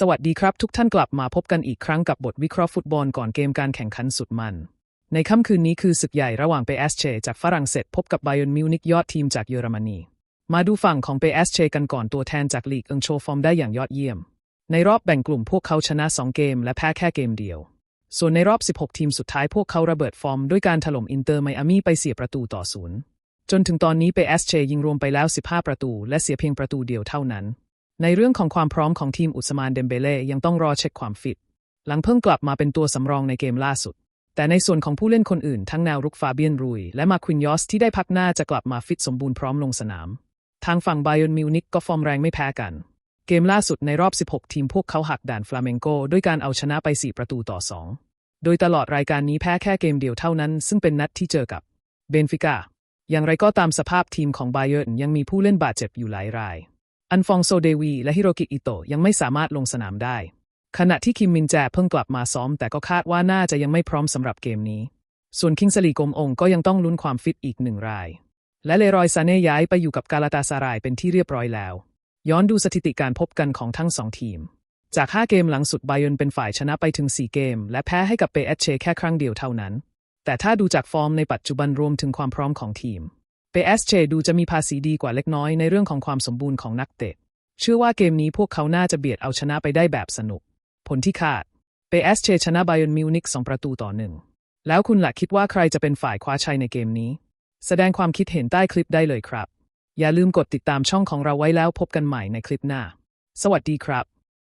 สวัสดีครับ ทุกท่านกลับมาพบกันอีกครั้งกับบทวิเคราะห์ฟุตบอลก่อนเกมการแข่งขันสุดมัน ในค่ำคืนนี้คือศึกใหญ่ระหว่างเปเอสเชจากฝรั่งเศสพบกับไบ y อนมิวนิกยอดทีมจากเยอรมนี มาดูฝั่งของเปเอสเชกันก่อนตัวแทนจากลีกเอิงโชฟอร์มได้อย่างยอดเยี่ยม ในรอบแบ่งกลุ่มพวกเขาชนะ 2 เกม และแพ้แค่เกมเดียว ส่วนในรอบ 16 ทีมสุดท้ายพวกเขาระเบิดฟอร์มด้วยการถล่มอินเตอร์ไมอามี่ไปเสียประตูต่อศูนย์จนถึงตอนนี้เปเอสเชยิงรวมไปแล้ว 15 ประตู และเสียเพียงประตูเดียวเท่านั้น ในเรื่องของความพร้อมของทีมอุสมานเดมเบเล่ยังต้องรอเช็คความฟิต หลังเพิ่งกลับมาเป็นตัวสำรองในเกมล่าสุด แต่ในส่วนของผู้เล่นคนอื่น ทั้งแนวรุกฟาเบียนรุย และมาควินยอสที่ได้พักหน้าจะกลับมาฟิตสมบูรณ์พร้อมลงสนาม ทางฝั่งไบยอนมิวนิกก็ฟอร์มแรงไม่แพ้กัน เกมล่าสุดในรอบ 16 ทีมพวกเขาหักด่านฟลาเมงโกด้วยการเอาชนะไป 4 ประตูต่อ 2 โดยตลอดรายการนี้แพ้แค่เกมเดียวเท่านั้น ซึ่งเป็นนัดที่เจอกับเบนฟิก้าอย่างไรก็ตามสภาพทีมของไบเอร์นยังมีผู้เล่นบาดเจ็บอยู่หลายราย อันฟองโซเดวีและฮิโรกิอิโตะยังไม่สามารถลงสนามได้ ขณะที่คิมมินแจเพิ่งกลับมาซ้อม แต่ก็คาดว่าน่าจะยังไม่พร้อมสำหรับเกมนี้ ส่วนคิงสลีกรมองก็ยังต้องลุ้นความฟิตอีกหนึ่งราย และเลรอยซาเน่ย้ายไปอยู่กับกาลาตาซารายเป็นที่เรียบร้อยแล้ว ย้อนดูสถิติการพบกันของทั้งสองทีม จาก 5 เกมหลังสุดไบยร์นเป็นฝ่ายชนะไปถึง 4 เกม และแพ้ให้กับเปเอสเชแค่ครั้งเดียวเท่านั้น แต่ถ้าดูจากฟอร์มในปัจจุบันรวมถึงความพร้อมของทีม เปเอสเชดูจะมีภาษีดีกว่าเล็กน้อยในเรื่องของความสมบูรณ์ของนักเตะเชื่อว่าเกมนี้พวกเขาน่าจะเบียดเอาชนะไปได้แบบสนุก ผลที่คาดเปเอสเชชนะไบเยร์นมิวนิก2ประตูต่อหนึ่ง แล้วคุณล่ะคิดว่าใครจะเป็นฝ่ายคว้าชัยในเกมนี้ แสดงความคิดเห็นใต้คลิปได้เลยครับ อย่าลืมกดติดตามช่องของเราไว้แล้วพบกันใหม่ในคลิปหน้า สวัสดีครับ